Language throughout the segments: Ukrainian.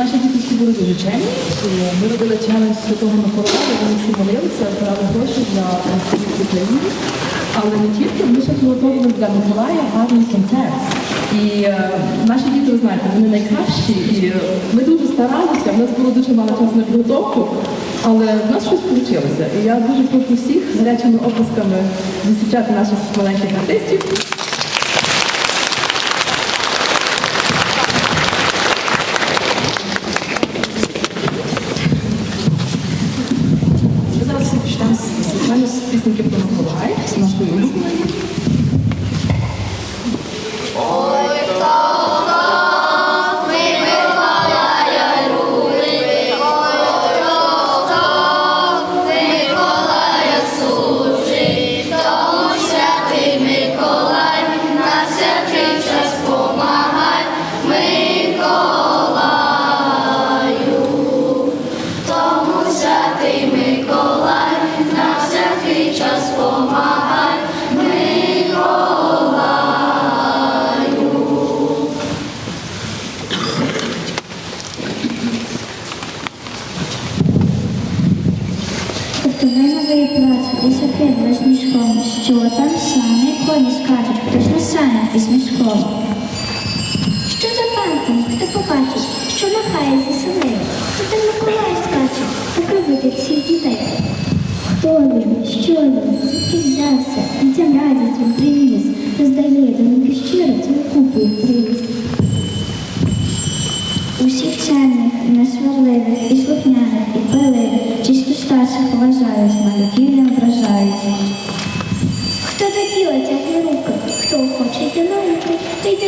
наші діти всі були дуже чемні. Ми робили челендж Святого Миколая, вони всі молилися, збирали гроші для українських України. Але не тільки, ми ще підготовили для Миколая гарний концерт. І е, наші діти, ви знаєте, вони найкращі, і ми дуже старалися, в нас було дуже мало часу на підготовку, але в нас щось вийшло. І я дуже прошу всіх гарячими оплесками зустрічати наших маленьких артистів. Санях. Що за панком, хто побачить, що махає зі селею? Хто там Миколай скаче, покривити всіх дітей? Хто він, що він, звідки взявся, дітям радість він приніс, роздає доньки щиро, цілу купу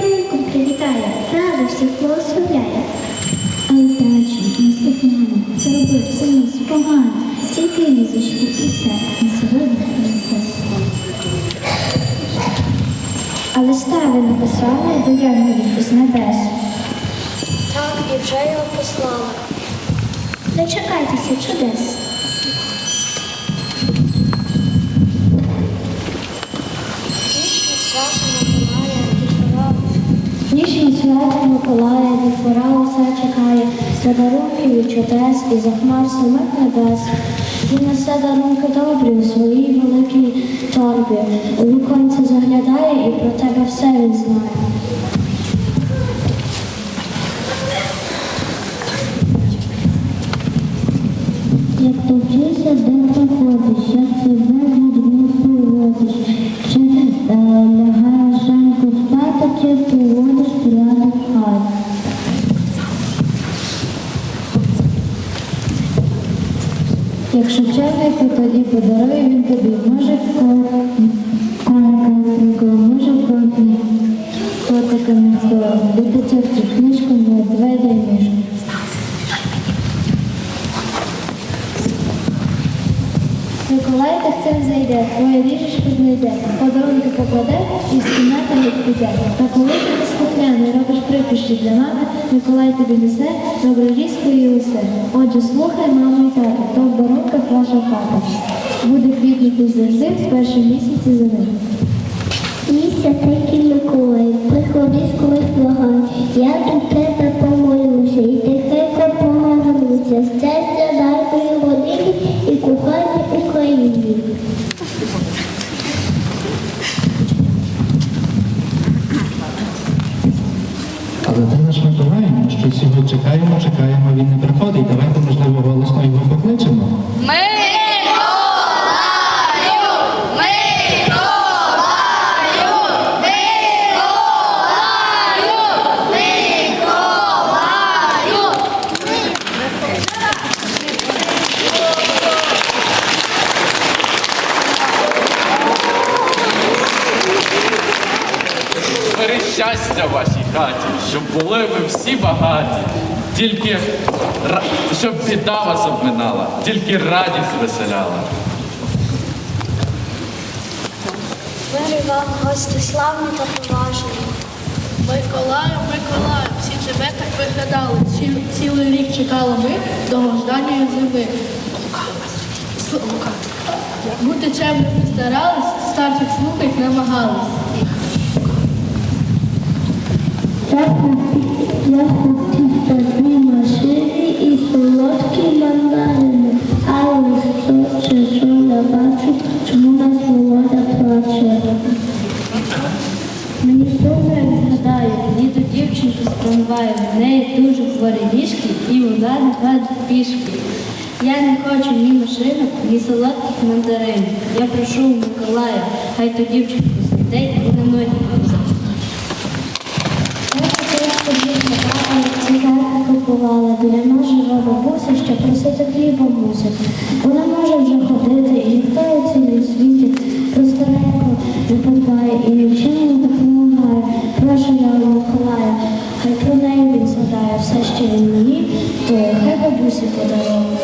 той привітає, рада всіх благословляє. А удачі, неслухняно, зробив саміс погано, тільки різочку і все, на сьогодні і. Але стави написали до янголів із небес. Так, і вже його послала. Дочекайтеся чудес. Свято Миколая відпора усе чекає, за дарунків і чудес і за хмар самих небес. Він несе дарунки добрі у своїй великій торбі. У віконце заглядає і про тебе все він знає. Як повчися, де проходиш, що себе людьми поводиш, чи е, лягаєш ранку спати, чи поводиш Якщо то тоді подарує він тобі, може ко- коника може кофі, котика м'якого, дитячу книжку, медведя і мішку. Так зайде, твоє ліжечко знайде, подарунки покладе і з кімнати геть піде. Та коли ти неслухняний робиш припущі для мами, Миколай тобі несе добре різко і усе. Отже, слухай, маму і тата, то в барунках ваша хата. Буде квітнути завжди в першому місяці зими. Місця такий Миколай, приходи колись благай, я до тебе помолюся, і тихенько помолюся, щастя дай твої годині і кохання Україні. Але де наш Миколай? Ми щось його чекаємо, чекаємо, він не приходить. Давайте, можливо, голосно його покличемо. Миколаю! Миколаю! Миколаю! Миколаю! Бери щастя в вашій хаті, щоб були ви всі багаті. Тільки ра- щоб біда вас обминала, тільки радість веселяла. Мир вам, гості славні та поважні. Миколаю, Миколаю, всі тебе так виглядали. Ці- Цілий рік чекали ми довгожданої зими. Бути чемними старались, старших слухать намагались. Я хотів, тобі машини і солодкі мандарини, але чи що я бачу, чому нас волода плаче. Мені як згадаю, їду дівчинку з трамваю, в неї дуже хворі ніжки і вона не ходить пішки. Я не хочу ні машинок, ні солодких мандарин. Я прошу Миколая, хай ту дівчинку знайде і на ноги поза. Я хотів тобі згадати, як цигарки купувала біля нас жива бабуся, що просити хліба мусить. Вона може вже ходити, і ніхто у цілій світі про стареньку не подбає і нічим не допомагає. Прошу я Миколая, хай про неї він згадає все, що він мені, то хай бабусі подарує.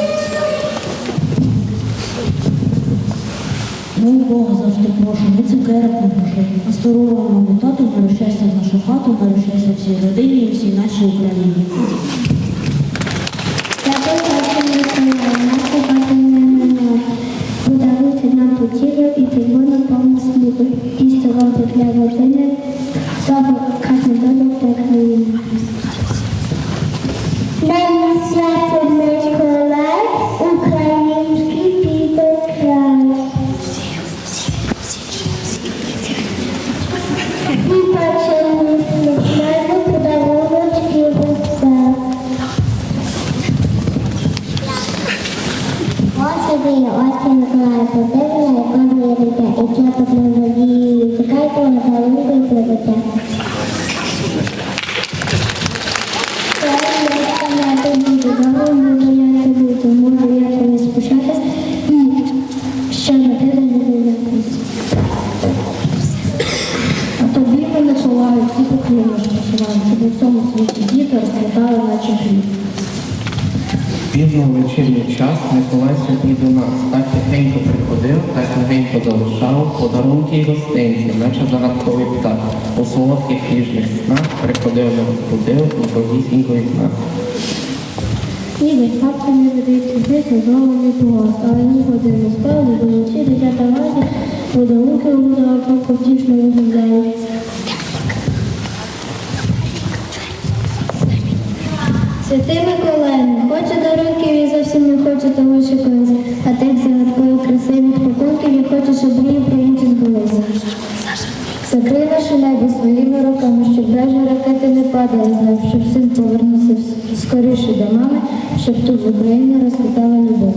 Ну, Бога завжди прошу, не цукерок не прошу, а здорового маму тату, миру щастя в нашу хату, щастя всій родині і всій нашій Україні. Пізно вечірній час Миколай святий до нас, так тихенько приходив, так легенько залишав подарунки й гостинці, наче загадковий птах. У солодких ніжних снах приходив не розбудив нікогісінько із нас. Ніби папа не видається жити, знову не погас, але нікуди не справді, бо всі дитята раді, подарунки удав, папа втішно виглядають. Святий Миколай не хоче дарунків і зовсім не хоче того, що колись, а тих загадкових красивих пакунків і хоче, щоб мрії про інші збулися. Закрий наше небо своїми руками, щоб вежі ракети не падали з щоб син повернувся скоріше до мами, щоб тут в Україні розквітала любов.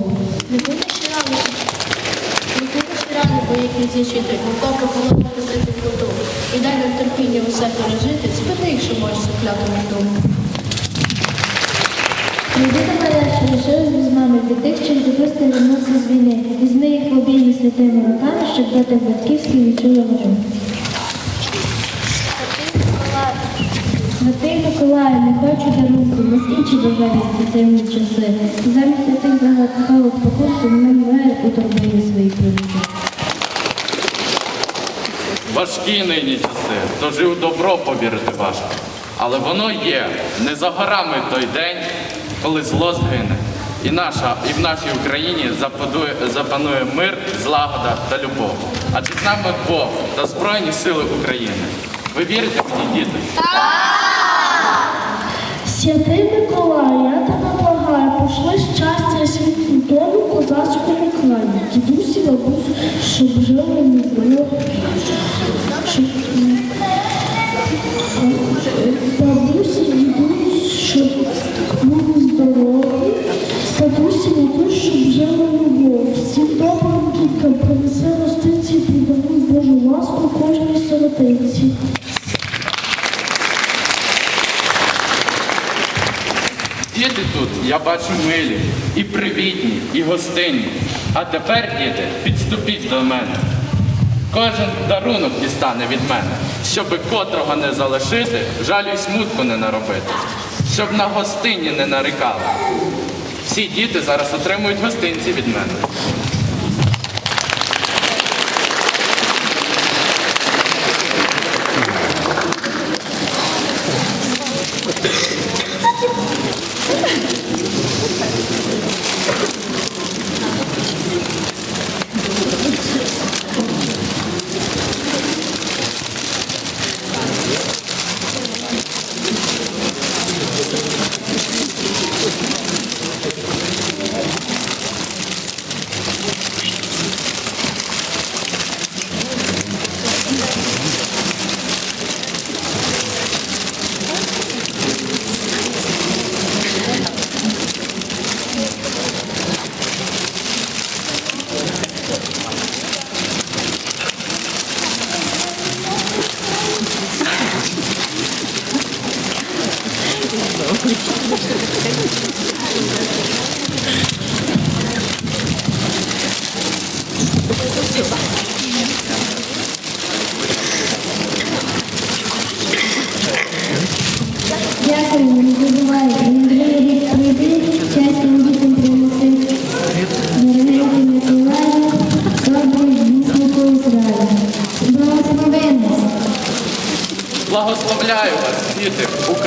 Зічити, поки холодно косити воду. І дай нам терпіння усе пережити, спини, якщо можеш закляту дому. Мене, що лишились без мами, від тих, чим дивисти вернувся з війни. Візьми їх в обійні святими руками, щоб доти батьківські відчули гору. Святий Миколаю, не хочу дарунку, нас інші бажання в темні часи. Замість тих загадкових покупців ми мир у торбині свої привіти. Важкі нині часи, то жив добро повірити важко. Але воно є не за горами той день, коли зло згине. І, наша, і в нашій Україні западує, запанує мир, злагода та любов. Адже з нами Бог та Збройні Сили України. Ви вірите мені, діти? Святий Миколай, я тебе благаю, пошли щастя і світлу долю козацькому краю. Дідусі, бабусю, щоб жили не було. Щоб жили любов. Всім добрим діткам принеси гостинці і Божу ласку кожній сиротинці. Діти тут, я бачу милі, і привітні, і гостинні. А тепер, діти, підступіть до мене. Кожен дарунок дістане від мене, щоби котрого не залишити, жалю й смутку не наробити, щоб на гостині не нарікали. Всі діти зараз отримують гостинці від мене.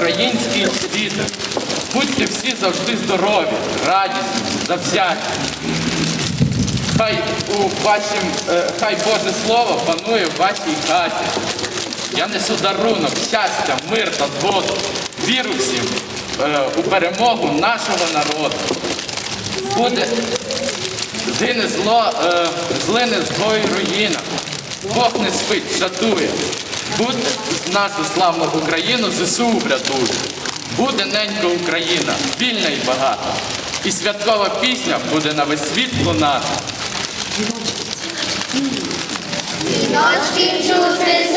українські діти. Будьте всі завжди здорові, радісні, завзяті. Хай у вашім, е, хай Боже Слово панує в вашій хаті. Я несу дарунок, щастя, мир та згоду. Віру всім е, у перемогу нашого народу. Буде згине зло, е, злине згої руїна. Бог не спить, шатує. Буде нашу славну Україну ЗСУ врятує. Буде ненька Україна, вільна і багата. І святкова пісня буде на весь світ лунати. Віночки чути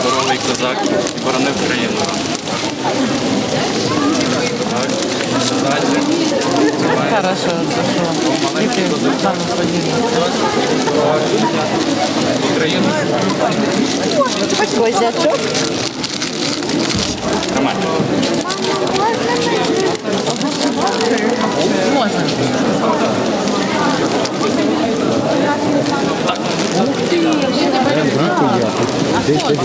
Здоровий козак боронив країну. Так. Хорошо, Україну. Козячок. Тримай. Давай, давай, коло. Давай.